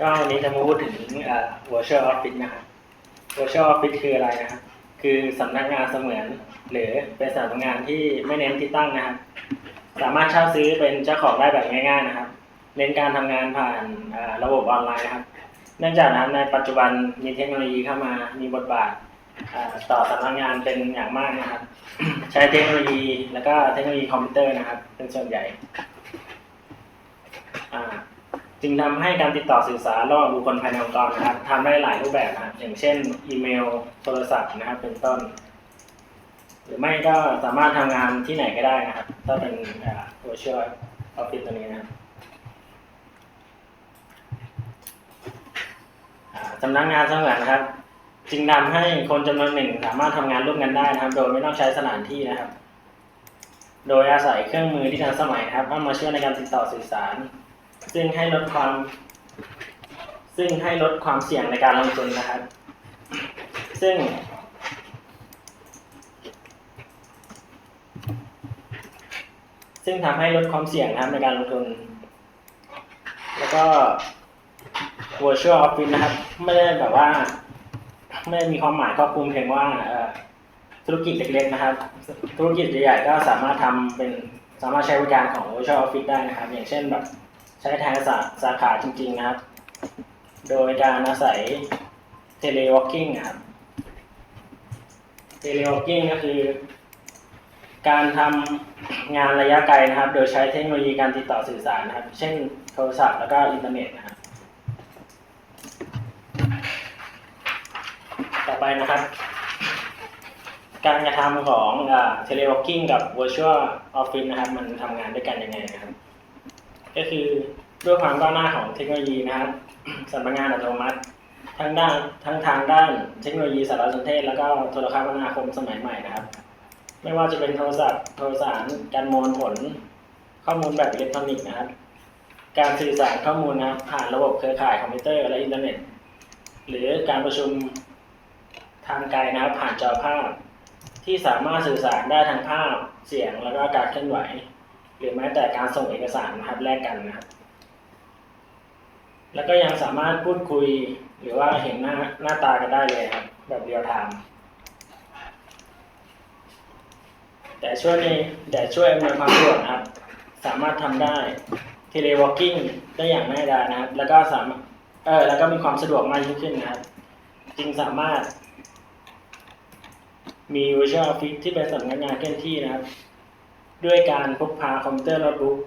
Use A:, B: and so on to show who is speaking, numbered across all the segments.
A: ก็วันนี้จะมาพูดถึงเอ่อ virtual office นะครับ virtual office คืออะไรนะครับ คือสำนักงานเสมือน หรือเป็นสำนักงานที่ไม่เน้นที่ตั้งนะครับ สามารถเช่าซื้อเป็นเจ้าของได้แบบง่าย ๆนะครับ เน้นการทำงานผ่านระบบออนไลน์นะครับ เนื่องจากนะครับในปัจจุบันมีเทคโนโลยีเข้ามามีบทบาทต่อสำนักงานเป็นอย่างมากนะครับ ใช้เทคโนโลยีแล้วก็เทคโนโลยีคอมพิวเตอร์นะครับ เป็นส่วนใหญ่ จึงทำให้การติดต่อสื่อสารระหว่างบุคคลภายในองค์กรนะครับทำได้หลายรูปแบบนะครับอย่างเช่น อีเมล โทรศัพท์นะครับ เป็นต้น หรือไม่ก็สามารถทำงานที่ไหนก็ได้นะครับ ถ้าเป็นอ่า virtual office ตัวนี้นะครับสำนักงานเสมือนนะครับ จึงนำให้คนจำนวนหนึ่ง สามารถทำงานร่วมกันได้นะครับ โดยไม่ต้องใช้สถานที่นะครับ โดยอาศัยเครื่องมือที่ทันสมัยนะครับเข้ามาช่วยในการติดต่อสื่อสาร ซึ่งให้ลดความซึ่งให้ลดความเสี่ยงในการลงทุนนะครับ ซึ่ง ซึ่งทำให้ลดความเสี่ยงนะครับในการลงทุน แล้วก็ virtual office นะครับ ไม่ได้แบบว่า ไม่ได้มีความหมายครอบคลุมเพียงว่าธุรกิจเล็กๆนะครับ ธุรกิจใหญ่ๆก็สามารถทำเป็นสามารถใช้บริการของ virtual office ได้นะครับ อย่างเช่นแบบ ใช้แทนสาสาขาจริงๆนะครับ โดยการอาศัย teleworking นะครับ teleworking ก็คือ การทำงานระยะไกลนะครับ โดยใช้เทคโนโลยีการติดต่อสื่อสารนะครับ เช่นโทรศัพท์แล้วก็อินเทอร์เน็ตนะครับต่อไปนะครับ การกระทำของเทเลว a l กิ้งกับ Virtual Office นะครับ มันทำงานด้วยกันยังไงนะครับ ก็คือด้วยความก้าวหน้าของเทคโนโลยีนะครับสำนักงานอัตโนมัติ ทั้งด้านทั้งทางด้านเทคโนโลยีสารสนเทศ แล้วก็โทรคมนาคมสมัยใหม่นะครับ ไม่ว่าจะเป็นโทรศัพท์โทรสารการมวลผล ข้อมูลแบบอิเล็กทรอนิกส์นะครับ การสื่อสารข้อมูลนะครับผ่านระบบเครือข่ายคอมพิวเตอร์และอินเทอร์เน็ต หรือการประชุมทางไกลนะครับผ่านจอภาพ ที่สามารถสื่อสารได้ทั้งภาพเสียงแล้วก็การเคลื่อนไหว หรือแม้แต่การส่งเอกสารนะครับแลกกันนะครับ แล้วก็ยังสามารถพูดคุยหรือว่าเห็นหน้าหน้าตากันได้เลยครับ แบบเรียลไทม์แต่ช่วยในแต่ช่วยอำนวยความสะดวกนะครับ สามารถทำได้เทเลวอ l กิ้งได้อย่างง่ายดายนะครับ แล้วก็สามารถเออแล้วก็มีความสะดวกมากยิ่งขึ้นนะครับ จึงสามารถ มี Virtual Office ที่เป็นสำนักงานเคลื่อนที่นะครับ ด้วยการพกพาคอมพิวเตอร์โน้ตบุ๊ก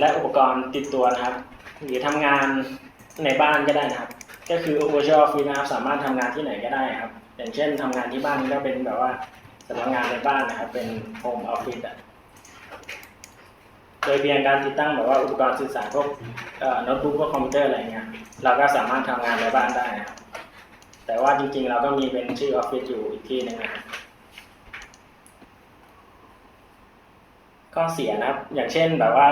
A: และอุปกรณ์ติดตัวนะครับ หรือทำงานในบ้านก็ได้นะครับ ก็คือ Virtual Office นะครับ สามารถทำงานที่ไหนก็ได้ครับ อย่างเช่นทำงานที่บ้านก็เป็นแบบว่าสำนักงานในบ้านนะครับ เป็น Home Office อะโดยเพียงการติดตั้งแบบว่าอุปกรณ์สื่อสารพวกโน้ตบุ๊กพวกคอมพิวเตอร์อะไรเงี้ยเราก็สามารถทำงานในบ้านได้นะครับแต่ว่าจริงๆ เราก็มีเป็นชื่อออฟฟิศอยู่อีกที่หนึงนะครับ ข้อเสียนะครับ อย่างเช่นแบบว่า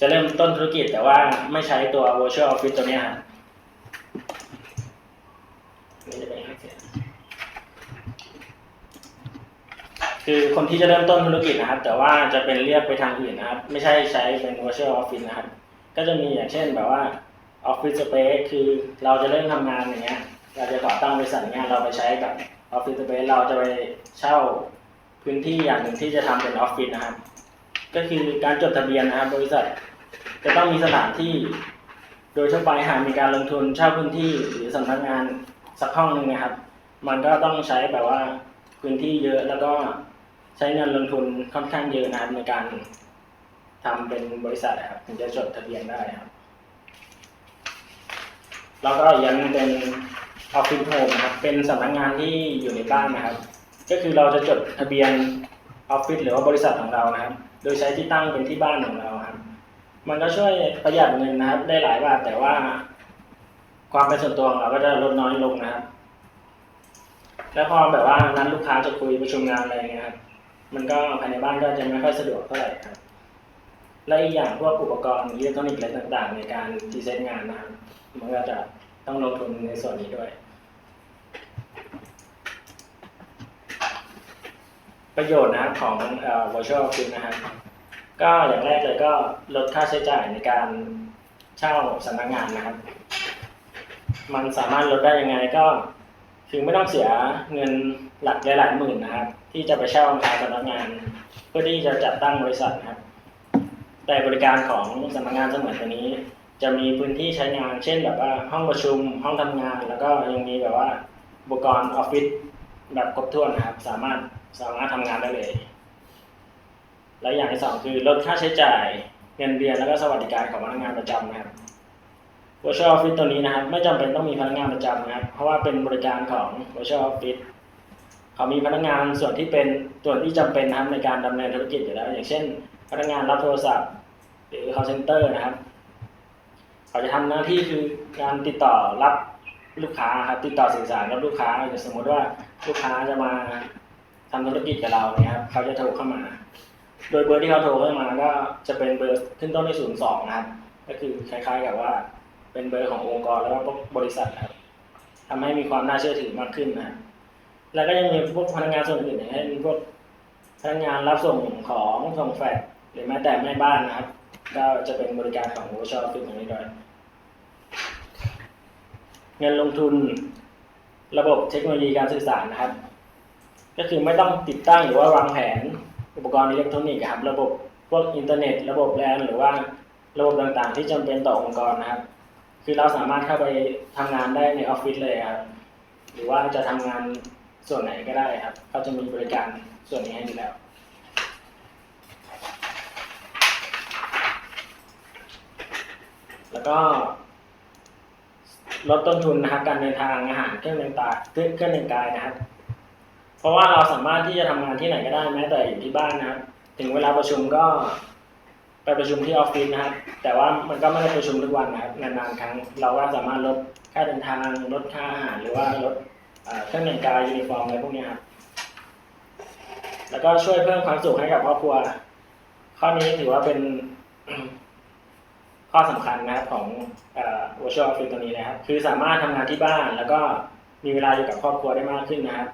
A: จะเริ่มต้นธุรกิจแต่ว่าไม่ใช้ตัว virtual office ตัวนี้ครับคือคนที่จะเริ่มต้นธุรกิจนะครับ แต่ว่าจะเป็นเรียกไปทางอื่นนะครับ ไม่ใช่ใช้เป็น virtual office นะครับ ก็จะมีอย่างเช่นแบบว่า office space คือเราจะเริ่มทำงานอย่างเงี้ย เราจะก่อตั้งบริษัทเนี่ยเราไปใช้กับออฟฟิศสเปซเราจะไปเช่าพื้นที่อย่างหนึ่งที่จะทำเป็นออฟฟิศนะครับ ก็คือการจดทะเบียนนะครับ บริษัท จะต้องมีสถานที่ โดยทั่วไปหากมีการลงทุนเช่าพื้นที่หรือสำนักงานสักห้องหนึ่งนะครับ มันก็ต้องใช้แบบว่าพื้นที่เยอะแล้วก็ใช้เงินลงทุนค่อนข้างเยอะนะครับในการทำเป็นบริษัทนะครับถึงจะจดทะเบียนได้ครับ แล้วก็ยังหนึ่งเป็นออฟฟิศโฮมนะครับ เป็นสำนักงานที่อยู่ในบ้านนะครับ ก็คือเราจะจดทะเบียนออฟฟิศหรือว่าบริษัทของเรานะครับ โดยใช้ที่ตั้งเป็นที่บ้านของเราครับ มันก็ช่วยประหยัดเงินนะครับ ได้หลายบาทแต่ว่า ความเป็นส่วนตัวของเราก็จะลดน้อยลงนะครับ แล้วพอแบบว่านั้นลูกค้าจะคุยประชุมงานอะไรเงี้ยครับมันก็ภายในบ้านก็จะไม่ค่อยสะดวกเท่าไหร่ครับ และอีกอย่างพวกอุปกรณ์อิเล็กทรอนิกส์อะไรต่าง ๆ ในการดีไซน์งานนะครับ มันก็จะต้องลงทุนในส่วนนี้ด้วย ประโยชน์นะครับของเอ่อ virtual office นะครับก็อย่างแรกเลยก็ลดค่าใช้จ่ายในการเช่าสำนักงานนะครับ มันสามารถลดได้ยังไงก็คือไม่ต้องเสียเงินหลักหลายหมื่นนะครับ ที่จะไปเช่าอาสำนักงาน เพื่อที่จะจัดตั้งบริษัทนะครับ แต่บริการของสำนักงานเสมือนตัวนี้ จะมีพื้นที่ใช้งาน เช่น แบบว่าห้องประชุมห้องทำงาน แล้วก็ยังมีแบบว่าอุปกรณ์ออฟฟิศแบบครบถ้วนนะครับ สามารถ สามารถทำงานได้เลย และอย่างที่สองคือลดค่าใช้จ่ายเงินเดือนแล้วก็สวัสดิการของพนักงานประจำนะครับ Virtual Office ตัวนี้นะครับ ไม่จำเป็นต้องมีพนักงานประจำนะครับ เพราะว่าเป็นบริการของ Virtual Office เขามีพนักงานส่วนที่เป็นส่วนที่จำเป็นนะครับในการดำเนินธุรกิจอยู่แล้ว อย่างเช่น พนักงานรับโทรศัพท์ หรือ call center นะครับ เขาจะทำหน้าที่คือการติดต่อรับลูกค้าครับติดต่อสื่อสารกับลูกค้าอย่างสมมติว่าลูกค้าจะมา ทำธุรกิจกับเราเนี่ยครับเขาจะโทรเข้ามา โดยเบอร์ที่เขาโทรเข้ามาก็จะเป็นเบอร์ขึ้นต้นด้วยศูนย์สองนะครับ ก็คือคล้ายๆกับว่า เป็นเบอร์ขององค์กรแล้วก็บริษัทนะครับทำให้มีความน่าเชื่อถือมากขึ้นนะครับแล้วก็ยังมีพวกพนักงานส่วนอื่นอย่างเช่นพวกพนักงานรับส่งของส่งแฟกซ์หรือแม้แต่แม่บ้านนะครับ ก็จะเป็นบริการของ Virtual Office ตรงนี้ด้วยเงินลงทุนระบบเทคโนโลยีการสื่อสารนะครับ ก็คือไม่ต้องติดตั้งหรือว่าวางแผนอุปกรณ์อิเล็กทรอนิกส์ครับระบบพวกอินเทอร์เน็ต ระบบแลนหรือว่าระบบต่างๆ ที่จำเป็นต่อองค์กรนะครับ คือเราสามารถเข้าไปทำงานได้ในออฟฟิศเลยครับหรือว่าจะทำงานส่วนไหนก็ได้ครับเขาจะมีบริการส่วนนี้ให้อยู่แล้วแล้วก็ลดต้นทุนนะครับการเดินทางอาหารเครื่องแต่งกาเครื่องเครื่องแต่งกายนะครับ เพราะว่าเราสามารถที่จะทำงานที่ไหนก็ได้แม้แต่อยู่ที่บ้านนะครับ ถึงเวลาประชุมก็ ไปประชุมที่ออฟฟิศนะครับ แต่ว่ามันก็ไม่ได้ประชุมทุกวันนะครับนานๆครั้งเราก็สามารถลดค่าเดินทางลดค่าอาหารหรือว่าลดเอ่อเครื่องแต่งกายยูนิฟอร์มอะไรพวกนี้ครับแล้วก็ช่วยเพิ่มความสุขให้กับครอบครัว ข้อนี้ถือว่าเป็นข้อสำคัญนะครับของเอ่อ virtual office ตัวนี้นะครับ คือสามารถทำงานที่บ้านแล้วก็มีเวลาอยู่กับครอบครัวได้มากขึ้นนะครับ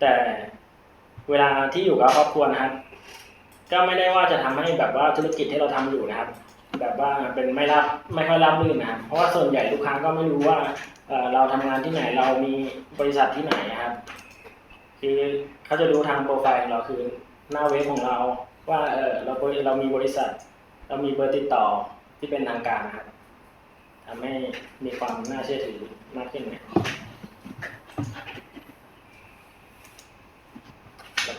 A: แต่เวลาที่อยู่กับครอบครัวนะครับ ก็ไม่ได้ว่าจะทำให้แบบว่าธุรกิจที่เราทำอยู่นะครับ แบบว่าเป็นไม่รับไม่ค่อยรับรื่นนะครับ เพราะว่าส่วนใหญ่ลูกค้าก็ไม่รู้ว่าเราทำงานที่ไหนเรามีบริษัทที่ไหนนะครับ คือเขาจะดูทางโปรไฟล์ของเราคือหน้าเว็บของเราว่าเออเราเรามีบริษัท เรามีเบอร์ติดต่อที่เป็นทางการนะครับทำให้มีความน่าเชื่อถือมากขึ้นนะแล้ว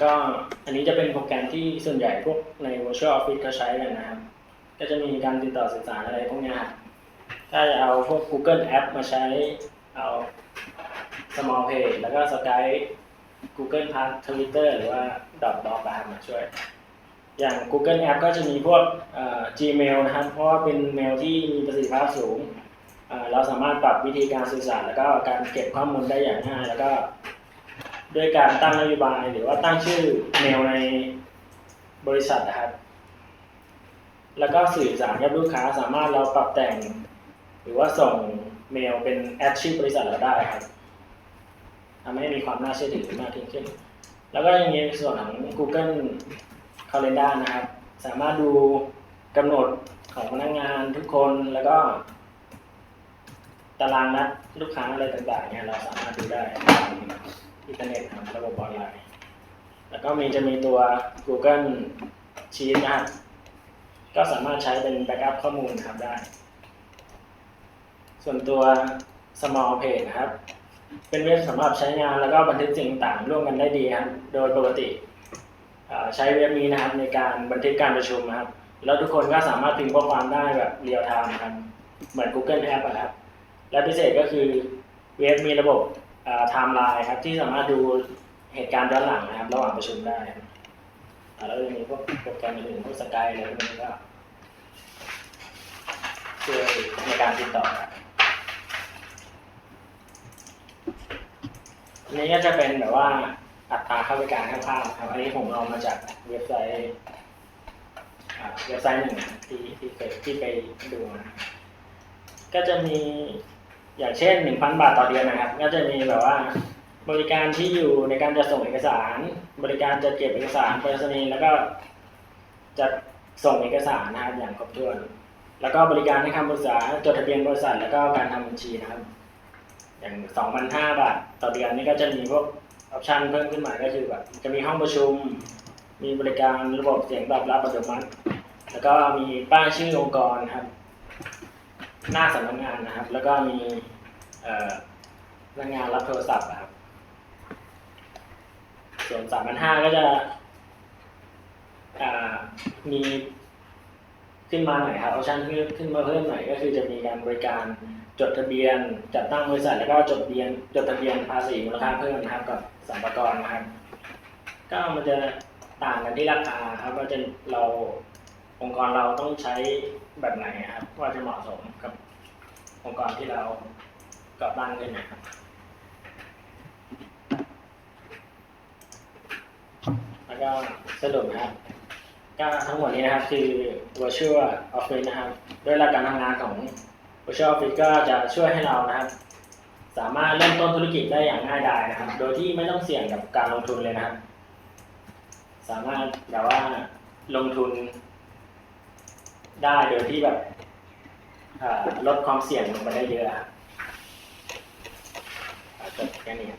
A: ก็อันนี้จะเป็นโปรแกรมที่ส่วนใหญ่พวกใน Virtual Office เขาใช้กันนะครับ ก็จะมีการติดต่อสื่อสารอะไรพวกนี้ครับถ้าจะเอาพวก Google App มาใช้เอา Small Page แล้วก็ Skype Google Plus Twitter หรือว่า Dropbox นะครับมาช่วย อย่าง Google App ก็จะมีพวกอ่อ Gmail นะครับ เพราะว่าเป็นเมลที่มีประสิทธิภาพสูง เราสามารถปรับวิธีการสื่อสาร แล้วก็การเก็บข้อมูลได้อย่างง่ายแล้วก็ ด้วยการตั้งนโยบายหรือว่าตั้งชื่อเมลในบริษัทนะครับ แล้วก็สื่อสารกับลูกค้าสามารถเราปรับแต่ง หรือว่าส่งเมลเป็นแอดชื่อบริษัทเราได้ครับทำให้มีความน่าเชื่อถือมากขึ้น แล้วก็ยังมีส่วนของ Google Calendar นะครับ สามารถดูกำหนดของพนักงานทุกคนแล้วก็ ตารางนัดลูกค้าอะไรต่างๆเนี่ยเราสามารถดูได้ อินเทอร์เน็ตครับระบบออนไลน์ แล้วก็มีจะมีตัว Google Sheet นะครับก็สามารถใช้เป็นแบ็กอัพข้อมูลครับได้ ส่วนตัว small page นะครับ เป็นเว็บสำหรับใช้งานแล้วก็บันทึกสิ่งต่างร่วมกันได้ดีครับโดยปกติใช้เว็บนี้นะครับในการบันทึกการประชุมนะครับ แล้วทุกคนก็สามารถพิมพ์ข้อความได้แบบเรียลไทม์ครับ เหมือน Google App อะครับ และพิเศษก็คือเว็บมีระบบ ไทม์ไลน์ครับที่สามารถดูเหตุการณ์ย้อนหลังนะครับระหว่างประชุมได้ครับแล้วยังมีพวกโปรแกรมอื่นๆพวกสกายอะไรพวกนี้ก็ช่วยในการติดต่อครับอันนี้ก็จะเป็นแบบว่าอัตราค่าบริการคร่าวๆครับอันนี้ผมเอามาจากเว็บไซต์เว็บไซต์หนึ่งที่ที่เคยที่ไปดูมาก็จะมี อย่างเช่นหนึ่งพันบาทต่อเดือนนะครับ ก็จะมีแบบว่า บริการที่อยู่ในการจะส่งเอกสาร บริการจะเก็บเอกสารไปรษณีย์แล้วก็จะส่งเอกสารนะครับอย่างครบถ้วน แล้วก็บริการให้คำปรึกษาจดทะเบียนบริษัท แล้วก็การทำบัญชีนะครับ อย่างสองพันห้าบาทต่อเดือนนี่ก็จะมีพวกออปชันเพิ่มขึ้นมาก็คือแบบจะมีห้องประชุม มีบริการระบบเสียงตอบรับอัตโนมัติ แล้วก็มีป้ายชื่อองค์กรครับ หน้าสำนักงานนะครับ แล้วก็มีพนักงานรับโทรศัพท์อะครับ ส่วนสามพันห้าก็จะมีขึ้นมาหน่อยครับออปชั่นขึ้นขึ้นมาเพิ่มหน่อยก็คือจะมีการบริการจดทะเบียน จัดตั้งบริษัทแล้วก็จดทะเบียนจดทะเบียนภาษีมูลค่าเพิ่มนะครับกับสรรพากรนะครับ ก็มันจะต่างกันที่ราคาครับว่าจะเรา องค์กรเราต้องใช้แบบไหนครับว่าจะเหมาะสมกับองค์กรที่เราก่อตั้งขึ้นนะครับแล้วก็สรุปนะครับก็ทั้งหมดนี้นะครับคือ virtual office นะครับด้วยหลักการทำงานของ virtual office ก็จะช่วยให้เรานะครับ สามารถเริ่มต้นธุรกิจได้อย่างง่ายดายนะครับ โดยที่ไม่ต้องเสี่ยงกับการลงทุนเลยนะครับ สามารถแบบว่าลงทุน ได้โดยที่แบบลดความเสี่ยงลงไปได้เยอะอาจบแค่นี้